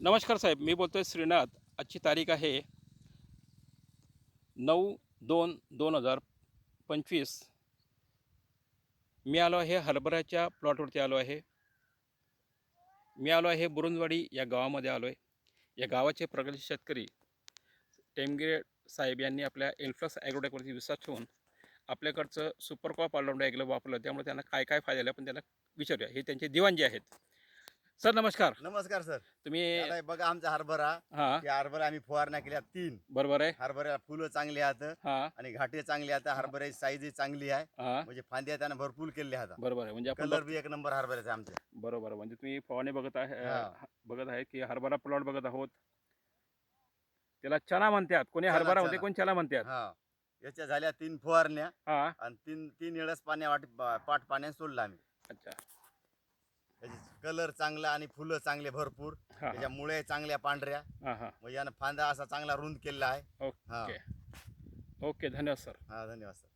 नमस्कार साहेब मी बोलतोय श्रीनाथ. आजची तारीख आहे नऊ दोन दोन हजार पंचवीस. मी आलो आहे हरभऱ्याच्या प्लॉटवरती आलो आहे. मी आलो आहे बुरुंदवाडी या गावामध्ये आलो आहे या गावाचे प्रगती शेतकरी टेमगिरे साहेब यांनी आपल्या एल्फ्लक्स ॲग्रोटेकवरती विश्वास ठेवून आपल्याकडचं सुपर क्रॉप ऑलराऊंड ॲग्लो वापरलं. त्यामुळे त्यांना काय काय फायदा झाले आपण त्यांना विचारूया. हे त्यांचे दिवाण जे आहेत. सर नमस्कार. नमस्कार सर. तुम्ही आता हे बघा आमचा हरभरा. हां. हरभरा आम्ही फवारण्या केल्या तीन. बरोबर आहे. हरभऱ्याला फुलं चांगली आहेत हां. आणि घाटे चांगली आहेत हरभऱ्याची साईज चांगली आहे. हां. म्हणजे फांद्या त्यानं भरपूर केले आहेत. बरोबर आहे. म्हणजे आपण कलर बी एक नंबर हरभऱ्याचा आमचे. बरोबर. म्हणजे तुम्ही फवारणी बघत आहे हा. बघत आहे की हरभरा प्लॉट बघत आहोत. त्याला चना म्हणतात. कोणी चना, हरभरा म्हणते चना. कोणी चना म्हणतात. हा. याच्या झाल्या तीन फवारण्या हा. आणि तीन तीन वेळेस पाण्या वाट पाट पाण्यात सोडलं आम्ही. अच्छा. कलर चांगला आणि फुलं चांगले भरपूर. हा त्याच्या मुळे चांगल्या पांढऱ्या. हा हा. म्हणजे यानं फांदा असा चांगला रुंद केलेला आहे. ओके. ओके धन्यवाद सर. हा धन्यवाद सर.